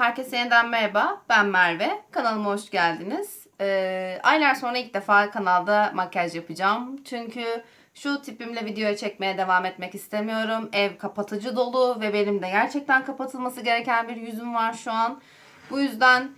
Herkese yeniden merhaba. Ben Merve. Kanalıma hoş geldiniz. Ee, aylar sonra ilk defa kanalda makyaj yapacağım. Çünkü şu tipimle video çekmeye devam etmek istemiyorum. Ev kapatıcı dolu ve benim de gerçekten kapatılması gereken bir yüzüm var şu an. Bu yüzden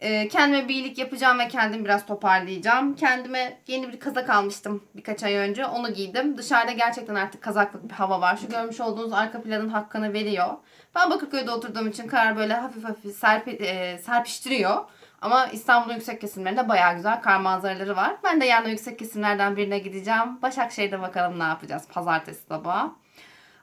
e, kendime bir iyilik yapacağım ve kendimi biraz toparlayacağım. Kendime yeni bir kazak almıştım birkaç ay önce. Onu giydim. Dışarıda gerçekten artık kazaklık bir hava var. Şu görmüş olduğunuz arka planın hakkını veriyor. Ben Bakırköy'de oturduğum için kar böyle hafif hafif serpi, e, serpiştiriyor. Ama İstanbul'un yüksek kesimlerinde bayağı güzel kar manzaraları var. Ben de yarın yüksek kesimlerden birine gideceğim. Başakşehir'de bakalım ne yapacağız pazartesi sabahı.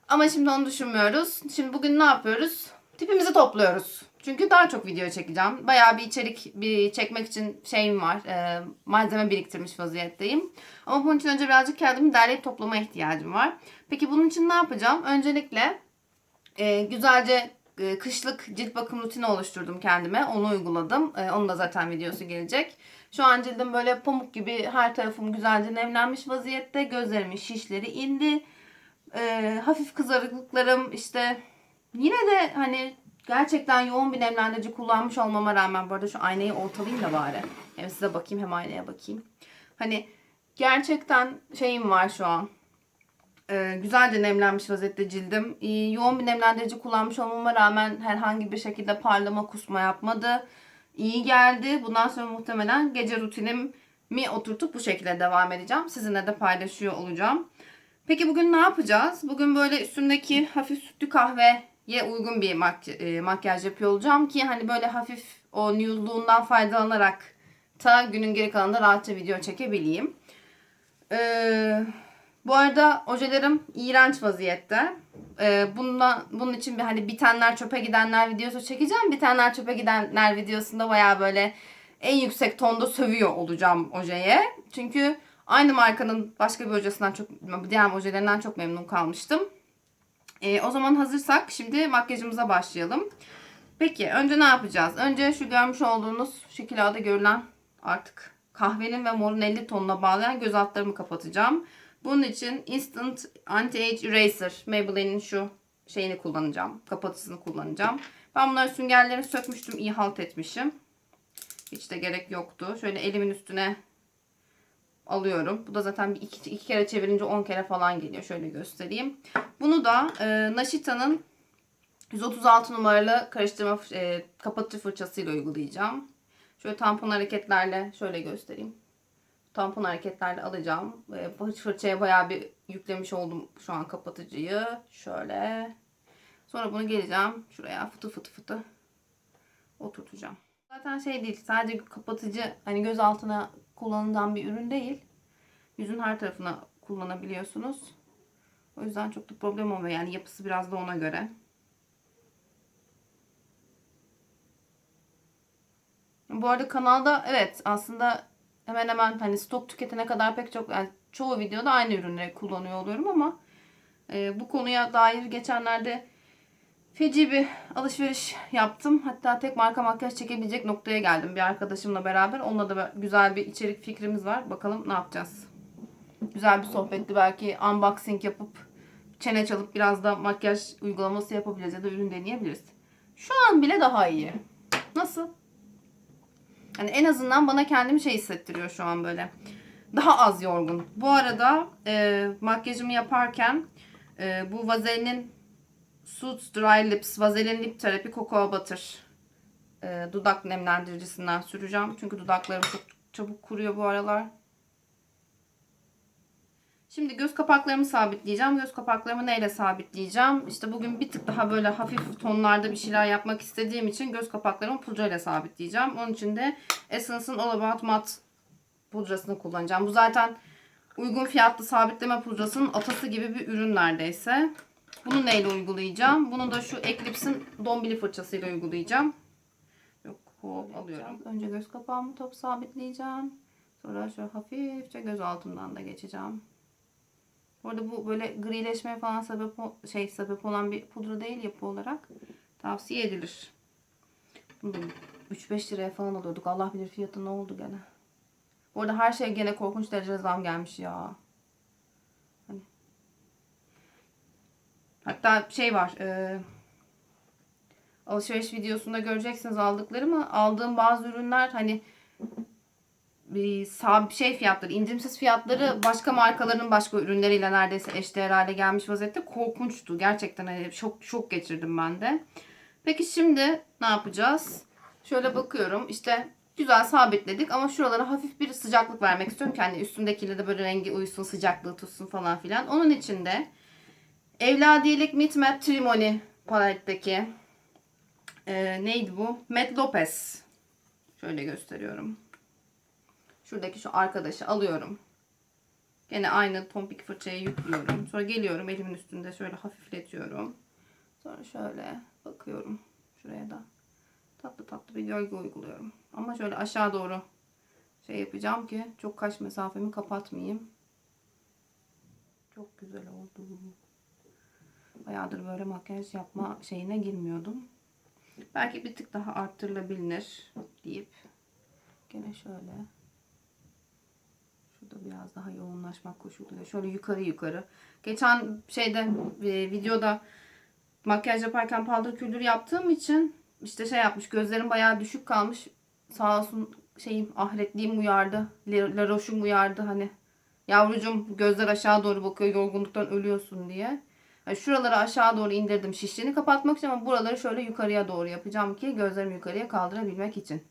Ama şimdi onu düşünmüyoruz. Şimdi bugün ne yapıyoruz? Tipimizi topluyoruz. Çünkü daha çok video çekeceğim. Bayağı bir içerik bir çekmek için şeyim var. e, malzeme biriktirmiş vaziyetteyim. Ama bunun için önce birazcık kendimi derleyip toplama ihtiyacım var. Peki bunun için ne yapacağım? Öncelikle e, güzelce e, kışlık cilt bakım rutini oluşturdum kendime. Onu uyguladım. E, onun da zaten videosu gelecek. Şu an cildim böyle pamuk gibi her tarafım güzelce nemlenmiş vaziyette. Gözlerimin şişleri indi. E, hafif kızarıklıklarım işte yine de hani gerçekten yoğun bir nemlendirici kullanmış olmama rağmen bu arada şu aynayı ortalayayım da bari. Hem size bakayım hem aynaya bakayım. Hani gerçekten şeyim var şu an. Ee, güzelce nemlenmiş vaziyette cildim. Ee, yoğun bir nemlendirici kullanmış olmama rağmen herhangi bir şekilde parlama kusma yapmadı. İyi geldi. Bundan sonra muhtemelen gece rutinim mi oturtup bu şekilde devam edeceğim. Sizinle de paylaşıyor olacağım. Peki bugün ne yapacağız? Bugün böyle üstündeki hafif sütlü kahveye uygun bir mak- e, makyaj yapıyor olacağım ki hani böyle hafif o nude'luğundan faydalanarak ta günün geri kalanında rahatça video çekebileyim. Ee, bu arada ojelerim iğrenç vaziyette. Ee, bundan, bunun için bir hani bitenler çöpe gidenler videosu çekeceğim. Bitenler çöpe gidenler videosunda baya böyle en yüksek tonda sövüyor olacağım ojeye. Çünkü aynı markanın başka bir ojesinden çok, diğer ojelerinden çok memnun kalmıştım. Ee, o zaman hazırsak şimdi makyajımıza başlayalım. Peki önce ne yapacağız? Önce şu görmüş olduğunuz şu kiloda görülen artık kahvenin ve morun 50 tonuna bağlayan göz altlarımı kapatacağım. Bunun için Instant Anti-Age Eraser Maybelline'in şu şeyini kullanacağım. Kapatıcısını kullanacağım. Ben bunları süngerlerini sökmüştüm. iyi halt etmişim. Hiç de gerek yoktu. Şöyle elimin üstüne alıyorum. Bu da zaten bir iki, iki kere çevirince 10 kere falan geliyor. Şöyle göstereyim. Bunu da e, Naşita'nın 136 numaralı karıştırma e, kapatıcı fırçasıyla uygulayacağım. Şöyle tampon hareketlerle şöyle göstereyim. Tampon hareketlerle alacağım. E, fırçaya bayağı bir yüklemiş oldum şu an kapatıcıyı. Şöyle. Sonra bunu geleceğim şuraya fıtı fıtı fıtı oturtacağım. Zaten şey değil sadece kapatıcı hani göz altına kullanılan bir ürün değil. Yüzün her tarafına kullanabiliyorsunuz. O yüzden çok da problem olmuyor. Yani yapısı biraz da ona göre. Bu arada kanalda evet aslında hemen hemen hani stok tüketene kadar pek çok yani çoğu videoda aynı ürünleri kullanıyor oluyorum ama e, bu konuya dair geçenlerde feci bir alışveriş yaptım. Hatta tek marka makyaj çekebilecek noktaya geldim bir arkadaşımla beraber. Onunla da güzel bir içerik fikrimiz var. Bakalım ne yapacağız. Güzel bir sohbetti. Belki unboxing yapıp çene çalıp biraz da makyaj uygulaması yapabiliriz ya da ürün deneyebiliriz. Şu an bile daha iyi. Nasıl? Yani en azından bana kendimi şey hissettiriyor şu an böyle. Daha az yorgun. Bu arada e, makyajımı yaparken e, bu Vaseline Suits Dry Lips Vaseline Lip Therapy Cocoa Butter e, dudak nemlendiricisinden süreceğim. Çünkü dudaklarım çok çabuk kuruyor bu aralar. Şimdi göz kapaklarımı sabitleyeceğim. Göz kapaklarımı neyle sabitleyeceğim? İşte bugün bir tık daha böyle hafif tonlarda bir şeyler yapmak istediğim için göz kapaklarımı pudrayla sabitleyeceğim. Onun için de Essence'ın All About Matte pudrasını kullanacağım. Bu zaten uygun fiyatlı sabitleme pudrasının atası gibi bir ürün neredeyse. Bunu neyle uygulayacağım? Bunu da şu Eclipse'in dombili fırçasıyla uygulayacağım. Yok hop alıyorum. Önce göz kapağımı top sabitleyeceğim. Sonra şöyle hafifçe göz altımdan da geçeceğim. Bu arada bu böyle grileşmeye falan sebep şey sebep olan bir pudra değil yapı olarak. Tavsiye edilir. Bunu da 3-5 liraya falan alıyorduk. Allah bilir fiyatı ne oldu gene. Bu arada her şey gene korkunç derecede zam gelmiş ya. Hatta şey var. E, alışveriş videosunda göreceksiniz aldıklarımı. Aldığım bazı ürünler hani bir sabit şey fiyatları, indirimsiz fiyatları başka markaların başka ürünleriyle neredeyse eşdeğer hale gelmiş vaziyette korkunçtu. Gerçekten hani şok şok geçirdim ben de. Peki şimdi ne yapacağız? Şöyle bakıyorum. işte güzel sabitledik ama şuralara hafif bir sıcaklık vermek istiyorum ki hani üstündekiyle de böyle rengi uysun, sıcaklığı tutsun falan filan. Onun için de Evladiyelik Meet Matte Trimony paletteki e, neydi bu? Matt Lopez. Şöyle gösteriyorum. Şuradaki şu arkadaşı alıyorum. Gene aynı pompik fırçayı yüklüyorum. Sonra geliyorum elimin üstünde şöyle hafifletiyorum. Sonra şöyle bakıyorum şuraya da. Tatlı tatlı bir gölge uyguluyorum. Ama şöyle aşağı doğru şey yapacağım ki çok kaş mesafemi kapatmayayım. Çok güzel oldu. Bayağıdır böyle makyaj yapma şeyine girmiyordum. Belki bir tık daha arttırılabilir deyip gene şöyle şurada biraz daha yoğunlaşmak koşuluyor. Şöyle yukarı yukarı. Geçen şeyde e, videoda makyaj yaparken paldır küldür yaptığım için işte şey yapmış gözlerim bayağı düşük kalmış. Sağ olsun şeyim ahretliğim uyardı. La La Roche'um uyardı hani. Yavrucum gözler aşağı doğru bakıyor yorgunluktan ölüyorsun diye. Şuraları aşağı doğru indirdim şişliğini kapatmak için ama buraları şöyle yukarıya doğru yapacağım ki gözlerimi yukarıya kaldırabilmek için.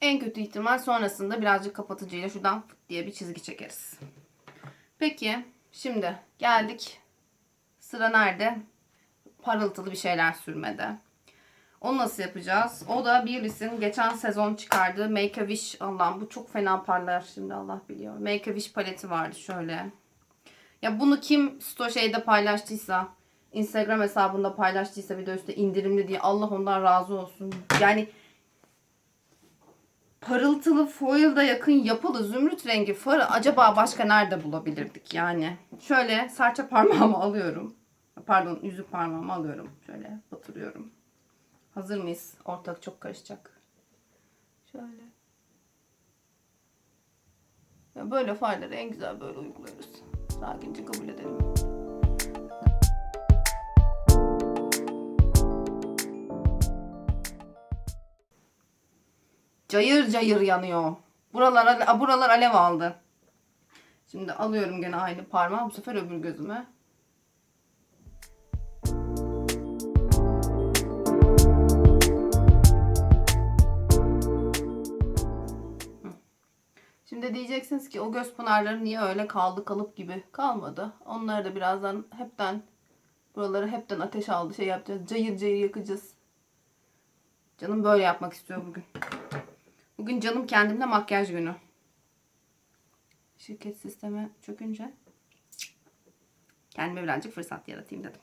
En kötü ihtimal sonrasında birazcık kapatıcıyla şuradan diye bir çizgi çekeriz. Peki şimdi geldik. Sıra nerede? Parıltılı bir şeyler sürmede. Onu nasıl yapacağız? O da Billie's'in geçen sezon çıkardığı Make a Wish. Allah'ım bu çok fena parlar şimdi Allah biliyor. Make a Wish paleti vardı şöyle. Ya bunu kim sto şeyde paylaştıysa, Instagram hesabında paylaştıysa bir de üstte indirimli diye Allah ondan razı olsun. Yani parıltılı foil'da yakın yapılı zümrüt rengi farı acaba başka nerede bulabilirdik yani? Şöyle serçe parmağımı alıyorum. Pardon yüzük parmağımı alıyorum. Şöyle batırıyorum. Hazır mıyız? Ortak çok karışacak. Şöyle. Ya böyle farları en güzel böyle uyguluyoruz. Sakince kabul edelim. Cayır cayır yanıyor. Buralar, buralar alev aldı. Şimdi alıyorum gene aynı parmağı. Bu sefer öbür gözüme. Şimdi diyeceksiniz ki o göz pınarları niye öyle kaldı kalıp gibi kalmadı. Onları da birazdan hepten buraları hepten ateş aldı şey yapacağız. Cayır cayır yakacağız. Canım böyle yapmak istiyor bugün. Bugün canım kendimle makyaj günü. Şirket sisteme çökünce kendime birazcık fırsat yaratayım dedim.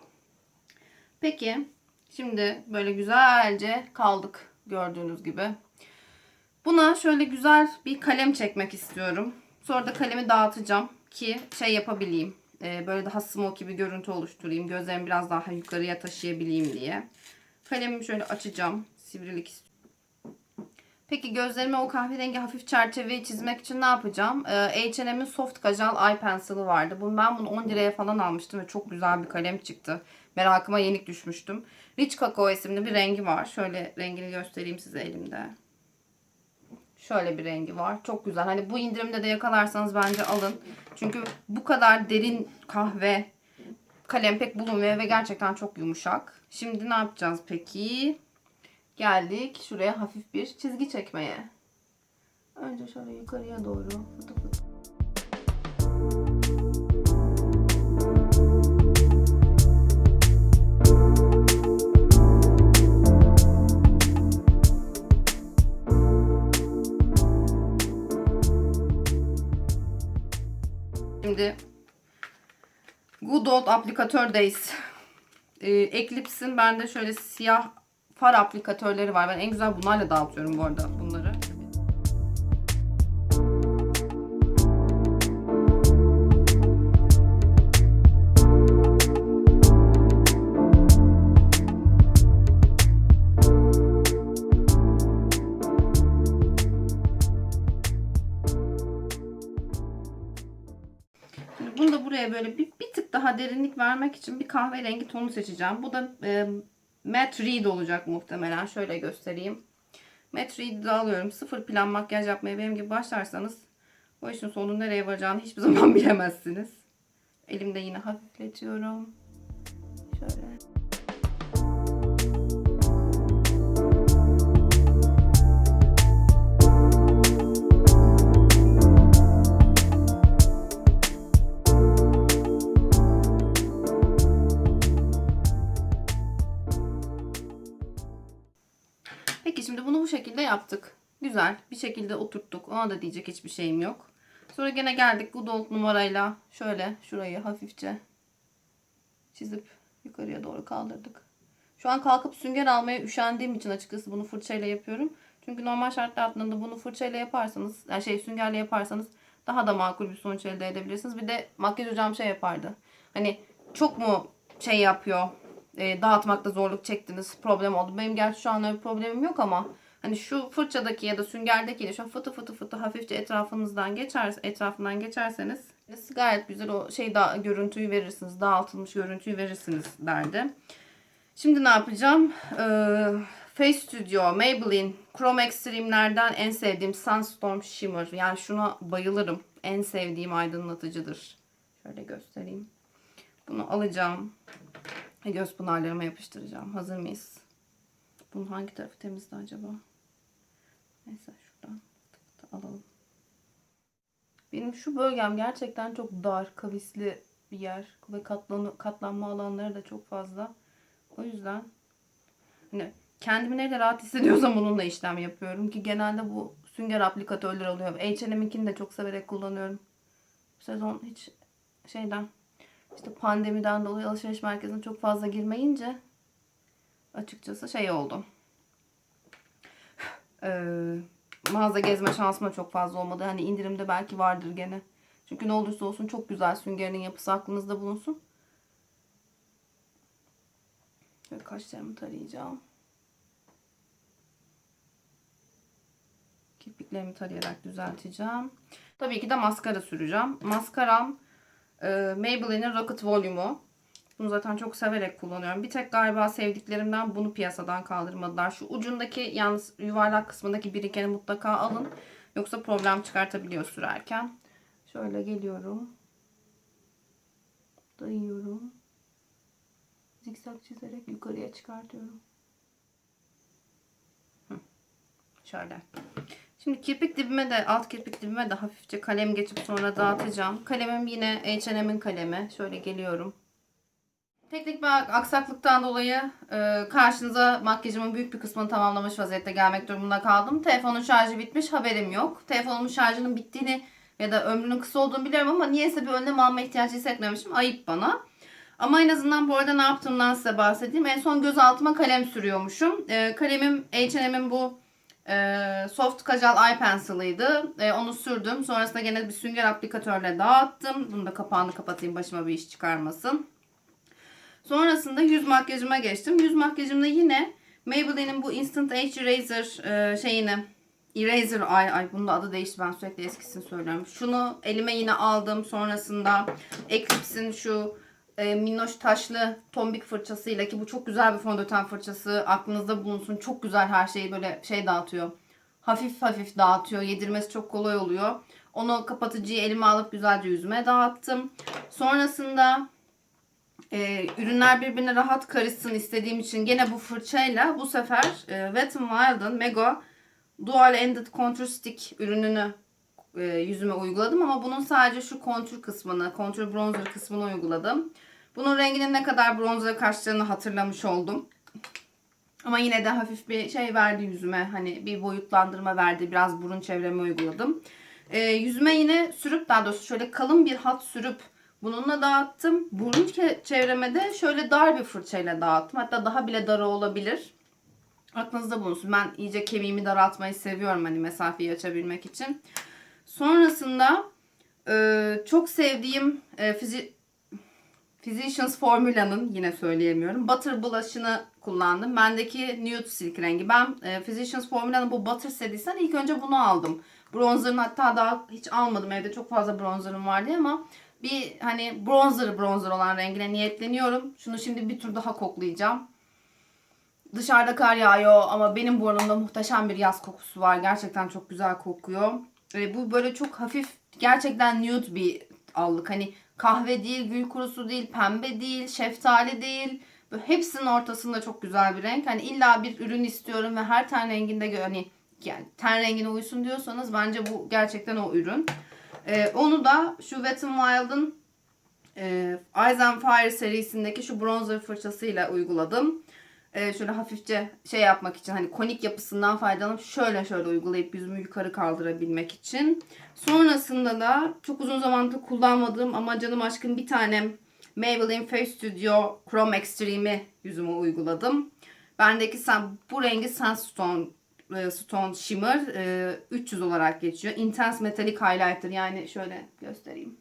Peki şimdi böyle güzelce kaldık gördüğünüz gibi. Buna şöyle güzel bir kalem çekmek istiyorum. Sonra da kalemi dağıtacağım ki şey yapabileyim. Ee, böyle daha smoky bir görüntü oluşturayım. Gözlerimi biraz daha yukarıya taşıyabileyim diye. Kalemimi şöyle açacağım. Sivrilik istiyorum. Peki gözlerime o kahverengi hafif çerçeveyi çizmek için ne yapacağım? Ee, H&M'in Soft Kajal Eye Pencil'ı vardı. Bunu, ben bunu 10 liraya falan almıştım ve çok güzel bir kalem çıktı. Merakıma yenik düşmüştüm. Rich Cocoa isimli bir rengi var. Şöyle rengini göstereyim size elimde. Şöyle bir rengi var. Çok güzel. Hani bu indirimde de yakalarsanız bence alın. Çünkü bu kadar derin kahve kalem pek bulunmuyor ve gerçekten çok yumuşak. Şimdi ne yapacağız peki? Geldik şuraya hafif bir çizgi çekmeye. Önce şöyle yukarıya doğru fıtı fıtı. Şimdi Good Old Aplikatör Days. Ee, Eclipse'in bende şöyle siyah far aplikatörleri var. Ben en güzel bunlarla dağıtıyorum bu arada bunu derinlik vermek için bir kahverengi tonu seçeceğim. Bu da e, Matte Reed olacak muhtemelen. Şöyle göstereyim. Matte Reed'i alıyorum. Sıfır plan makyaj yapmaya benim gibi başlarsanız bu işin sonu nereye varacağını hiçbir zaman bilemezsiniz. Elimde yine hafifletiyorum. Şöyle. Şekilde yaptık. Güzel. Bir şekilde oturttuk. Ona da diyecek hiçbir şeyim yok. Sonra gene geldik bu Gold numarayla şöyle şurayı hafifçe çizip yukarıya doğru kaldırdık. Şu an kalkıp sünger almaya üşendiğim için açıkçası bunu fırçayla yapıyorum. Çünkü normal şartlar altında bunu fırçayla yaparsanız, yani şey süngerle yaparsanız daha da makul bir sonuç elde edebilirsiniz. Bir de makyaj hocam şey yapardı. Hani çok mu şey yapıyor, e, dağıtmakta zorluk çektiniz, problem oldu. Benim gerçi şu an öyle bir problemim yok ama hani şu fırçadaki ya da süngerdekiyle şu fıtı fıtı fıtı hafifçe etrafınızdan geçer, etrafından geçerseniz gayet güzel o şey da görüntüyü verirsiniz, dağıtılmış görüntüyü verirsiniz derdi. Şimdi ne yapacağım? Ee, Face Studio, Maybelline, Chrome Extreme'lerden en sevdiğim Sunstorm Shimmer. Yani şuna bayılırım. En sevdiğim aydınlatıcıdır. Şöyle göstereyim. Bunu alacağım. Göz pınarlarıma yapıştıracağım. Hazır mıyız? Bunun hangi tarafı temizdi acaba? Neyse şuradan alalım. Benim şu bölgem gerçekten çok dar, kavisli bir yer. Ve katlanı, katlanma alanları da çok fazla. O yüzden hani kendimi nerede rahat hissediyorsam onunla işlem yapıyorum. Ki genelde bu sünger aplikatörler oluyor. H&M'inkini de çok severek kullanıyorum. Bu sezon hiç şeyden işte pandemiden dolayı alışveriş merkezine çok fazla girmeyince açıkçası şey oldu. Ee, mağaza gezme şansım da çok fazla olmadı. Hani indirimde belki vardır gene. Çünkü ne olursa olsun çok güzel süngerinin yapısı aklınızda bulunsun. Şöyle kaşlarımı tarayacağım. Kirpiklerimi tarayarak düzelteceğim. Tabii ki de maskara süreceğim. Maskaram e, Maybelline'in Rocket Volume'u. Bunu zaten çok severek kullanıyorum. Bir tek galiba sevdiklerimden bunu piyasadan kaldırmadılar. Şu ucundaki yalnız yuvarlak kısmındaki birikeni mutlaka alın. Yoksa problem çıkartabiliyor sürerken. Şöyle geliyorum. Dayıyorum. Zikzak çizerek yukarıya çıkartıyorum. Şöyle. Şimdi kirpik dibime de alt kirpik dibime de hafifçe kalem geçip sonra dağıtacağım. Kalemim yine H&M'in kalemi. Şöyle geliyorum. Teknik bir aksaklıktan dolayı e, karşınıza makyajımın büyük bir kısmını tamamlamış vaziyette gelmek durumunda kaldım. Telefonun şarjı bitmiş haberim yok. Telefonumun şarjının bittiğini ya da ömrünün kısa olduğunu biliyorum ama niyeyse bir önlem alma ihtiyacı hissetmemişim. Ayıp bana. Ama en azından bu arada ne yaptığımdan size bahsedeyim. En son göz altıma kalem sürüyormuşum. E, kalemim H&M'in bu e, Soft Kajal Eye Pencil'ıydı. E, onu sürdüm. Sonrasında gene bir sünger aplikatörle dağıttım. Bunu da kapağını kapatayım başıma bir iş çıkarmasın. Sonrasında yüz makyajıma geçtim. Yüz makyajımda yine Maybelline'in bu Instant Age Eraser e, şeyini Eraser ay ay bunun da adı değişti ben sürekli eskisini söylüyorum. Şunu elime yine aldım. Sonrasında Eclipse'in şu e, minnoş taşlı tombik fırçasıyla ki bu çok güzel bir fondöten fırçası. Aklınızda bulunsun. Çok güzel her şeyi böyle şey dağıtıyor. Hafif hafif dağıtıyor. Yedirmesi çok kolay oluyor. Onu kapatıcıyı elime alıp güzelce yüzüme dağıttım. Sonrasında e, ürünler birbirine rahat karışsın istediğim için gene bu fırçayla bu sefer e, Wet n Wild'ın Mega Dual Ended Contour Stick ürününü e, yüzüme uyguladım ama bunun sadece şu kontür kısmını, kontür bronzer kısmını uyguladım. Bunun renginin ne kadar bronzer kaçtığını hatırlamış oldum. Ama yine de hafif bir şey verdi yüzüme. Hani bir boyutlandırma verdi. Biraz burun çevreme uyguladım. E, yüzüme yine sürüp daha doğrusu şöyle kalın bir hat sürüp bununla dağıttım. Burun çevreme de şöyle dar bir fırçayla dağıttım. Hatta daha bile darı olabilir. Aklınızda bulunsun. Ben iyice kemiğimi daraltmayı seviyorum hani mesafeyi açabilmek için. Sonrasında e, çok sevdiğim e, fizi Physicians Formula'nın yine söyleyemiyorum. Butter blush'ını kullandım. Bendeki Nude Silk rengi. Ben e, Physicians Formula'nın bu Butter serisinden ilk önce bunu aldım. Bronzer'ını hatta daha hiç almadım. Evde çok fazla bronzerım vardı ama bir hani bronzer bronzer olan rengine niyetleniyorum. Şunu şimdi bir tur daha koklayacağım. Dışarıda kar yağıyor ama benim burnumda muhteşem bir yaz kokusu var. Gerçekten çok güzel kokuyor. E, bu böyle çok hafif gerçekten nude bir allık. Hani kahve değil, gül kurusu değil, pembe değil, şeftali değil. Böyle hepsinin ortasında çok güzel bir renk. Hani illa bir ürün istiyorum ve her ten renginde hani yani ten rengine uysun diyorsanız bence bu gerçekten o ürün. E, onu da şu Wet n Wild'ın e, Eyes and Fire serisindeki şu bronzer fırçasıyla uyguladım. E, şöyle hafifçe şey yapmak için hani konik yapısından faydalanıp şöyle şöyle uygulayıp yüzümü yukarı kaldırabilmek için. Sonrasında da çok uzun zamandır kullanmadığım ama canım aşkın bir tane Maybelline Face Studio Chrome Extreme'i yüzüme uyguladım. Bendeki sen bu rengi Sunstone e, Stone Shimmer e, 300 olarak geçiyor. Intense Metallic Highlighter yani şöyle göstereyim.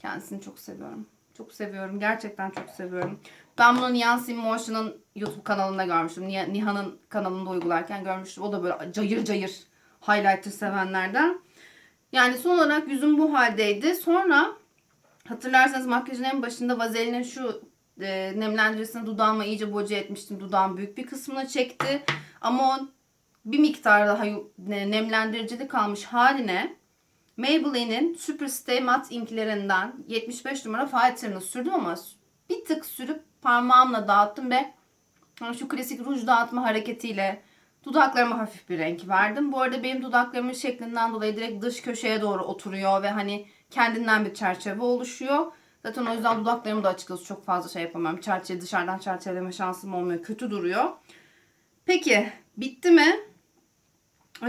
Kendisini çok seviyorum. Çok seviyorum. Gerçekten çok seviyorum. Ben bunu Nihan Motion'ın YouTube kanalında görmüştüm. Nih- Nihan'ın kanalında uygularken görmüştüm. O da böyle cayır cayır highlighter sevenlerden. Yani son olarak yüzüm bu haldeydi. Sonra hatırlarsanız makyajın en başında vazelinin şu e, nemlendiricisini dudağıma iyice boca etmiştim. Dudağın büyük bir kısmına çekti. Ama bir miktar daha yu- ne- nemlendiricili kalmış haline Maybelline'in Superstay Matte inklerinden 75 numara filtre'ını sürdüm ama bir tık sürüp parmağımla dağıttım ve şu klasik ruj dağıtma hareketiyle dudaklarıma hafif bir renk verdim. Bu arada benim dudaklarımın şeklinden dolayı direkt dış köşeye doğru oturuyor ve hani kendinden bir çerçeve oluşuyor. Zaten o yüzden dudaklarımı da açıkçası çok fazla şey yapamam. Çerçeve dışarıdan çerçeveleme şansım olmuyor. Kötü duruyor. Peki bitti mi?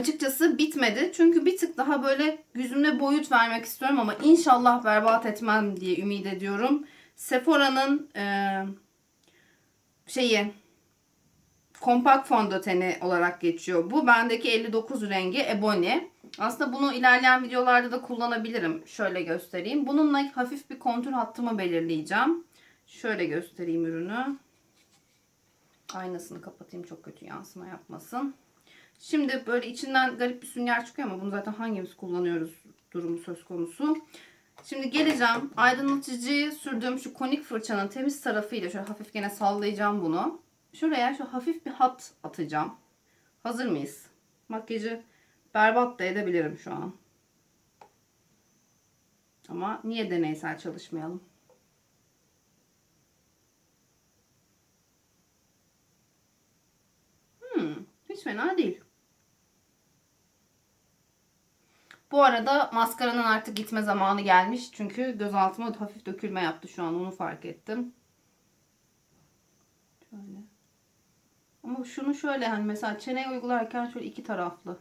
Açıkçası bitmedi. Çünkü bir tık daha böyle yüzümde boyut vermek istiyorum ama inşallah berbat etmem diye ümit ediyorum. Sephora'nın eee, şeyi kompakt fondöteni olarak geçiyor. Bu bendeki 59 rengi Ebony. Aslında bunu ilerleyen videolarda da kullanabilirim. Şöyle göstereyim. Bununla hafif bir kontür hattımı belirleyeceğim. Şöyle göstereyim ürünü. Aynasını kapatayım çok kötü yansıma yapmasın. Şimdi böyle içinden garip bir sünger çıkıyor ama bunu zaten hangimiz kullanıyoruz durumu söz konusu. Şimdi geleceğim. Aydınlatıcıyı sürdüğüm şu konik fırçanın temiz tarafıyla şöyle hafif gene sallayacağım bunu. Şuraya şu hafif bir hat atacağım. Hazır mıyız? Makyajı berbat da edebilirim şu an. Ama niye deneysel çalışmayalım? Hmm, hiç fena değil. Bu arada maskaranın artık gitme zamanı gelmiş. Çünkü gözaltıma hafif dökülme yaptı şu an. Onu fark ettim. Şöyle. Ama şunu şöyle hani mesela çeneye uygularken şöyle iki taraflı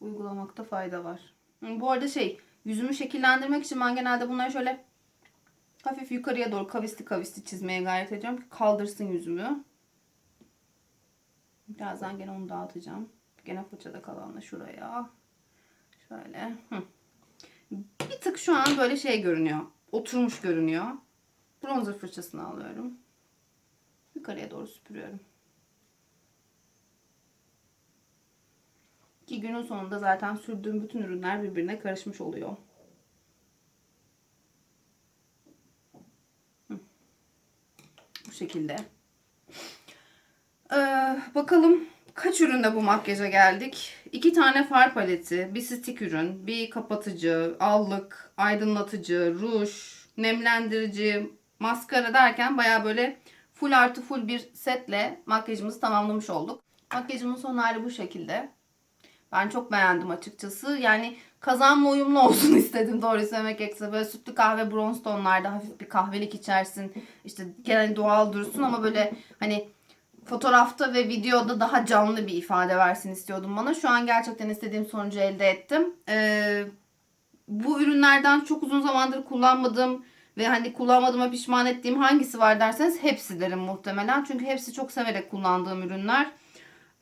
uygulamakta fayda var. Bu arada şey yüzümü şekillendirmek için ben genelde bunları şöyle hafif yukarıya doğru kavisli kavisli çizmeye gayret ediyorum ki kaldırsın yüzümü. Birazdan gene onu dağıtacağım. Gene fırçada kalanla şuraya. Şöyle. Hı. Bir tık şu an böyle şey görünüyor. Oturmuş görünüyor. Bronzer fırçasını alıyorum. Yukarıya doğru süpürüyorum. Ki günün sonunda zaten sürdüğüm bütün ürünler birbirine karışmış oluyor. Bu şekilde. Ee, bakalım kaç üründe bu makyaja geldik. İki tane far paleti, bir stick ürün, bir kapatıcı, allık, aydınlatıcı, ruj, nemlendirici, maskara derken baya böyle full artı full bir setle makyajımızı tamamlamış olduk. Makyajımın son hali bu şekilde. Ben çok beğendim açıkçası. Yani kazanla uyumlu olsun istedim doğru söylemek gerekirse. Böyle sütlü kahve bronz tonlarda hafif bir kahvelik içersin. İşte gene doğal dursun ama böyle hani fotoğrafta ve videoda daha canlı bir ifade versin istiyordum bana. Şu an gerçekten istediğim sonucu elde ettim. Ee, bu ürünlerden çok uzun zamandır kullanmadığım ve hani kullanmadığıma pişman ettiğim hangisi var derseniz hepsi derim muhtemelen. Çünkü hepsi çok severek kullandığım ürünler.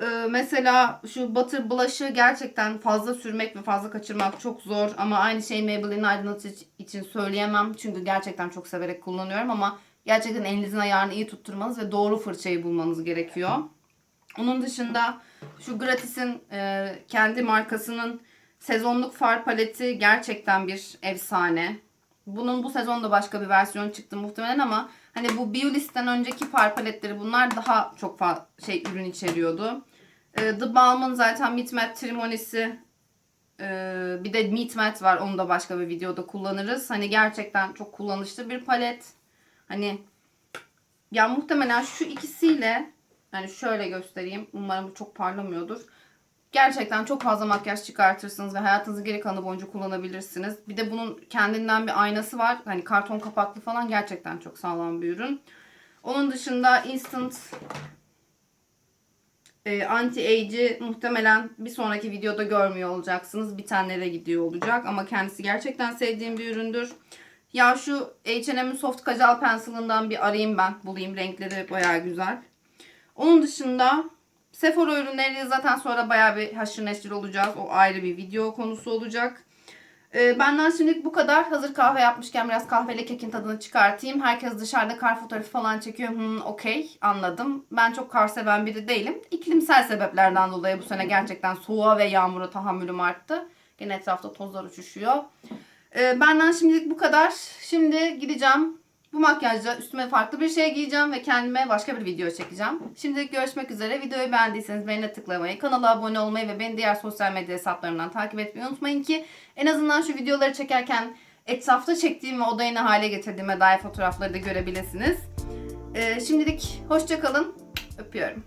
Ee, mesela şu Butter Blush'ı gerçekten fazla sürmek ve fazla kaçırmak çok zor. Ama aynı şeyi Maybelline aydınlatıcı için söyleyemem. Çünkü gerçekten çok severek kullanıyorum ama gerçekten elinizin ayarını iyi tutturmanız ve doğru fırçayı bulmanız gerekiyor. Onun dışında şu Gratis'in e, kendi markasının sezonluk far paleti gerçekten bir efsane. bunun bu sezon da başka bir versiyon çıktı muhtemelen ama hani bu Biolis'ten önceki far paletleri bunlar daha çok şey ürün içeriyordu. Ee, The Balm'ın zaten Meat Matte Trimonisi ee, bir de Meat Matte var. Onu da başka bir videoda kullanırız. Hani gerçekten çok kullanışlı bir palet. Hani ya muhtemelen şu ikisiyle yani şöyle göstereyim. Umarım bu çok parlamıyordur. Gerçekten çok fazla makyaj çıkartırsınız ve hayatınızın geri kalanı boyunca kullanabilirsiniz. Bir de bunun kendinden bir aynası var. Hani karton kapaklı falan gerçekten çok sağlam bir ürün. Onun dışında Instant e, anti-age'i muhtemelen bir sonraki videoda görmüyor olacaksınız. Bitenlere gidiyor olacak ama kendisi gerçekten sevdiğim bir üründür. Ya şu H&M'in Soft Kajal Pencil'ından bir arayayım ben. Bulayım. Renkleri bayağı güzel. Onun dışında Sephora ürünleri zaten sonra bayağı bir haşır neşir olacağız. O ayrı bir video konusu olacak. Ee, benden şimdilik bu kadar. Hazır kahve yapmışken biraz kahveyle kekin tadını çıkartayım. Herkes dışarıda kar fotoğrafı falan çekiyor. Hmm, okey anladım. Ben çok kar seven biri değilim. İklimsel sebeplerden dolayı bu sene gerçekten soğuğa ve yağmura tahammülüm arttı. Gene etrafta tozlar uçuşuyor. Ee, benden şimdilik bu kadar. Şimdi gideceğim. Bu makyajla üstüme farklı bir şey giyeceğim ve kendime başka bir video çekeceğim. Şimdilik görüşmek üzere. Videoyu beğendiyseniz beğene tıklamayı, kanala abone olmayı ve beni diğer sosyal medya hesaplarımdan takip etmeyi unutmayın ki en azından şu videoları çekerken etrafta çektiğim ve odayı ne hale getirdiğime dair fotoğrafları da görebilirsiniz. Ee, şimdilik hoşça kalın. Öpüyorum.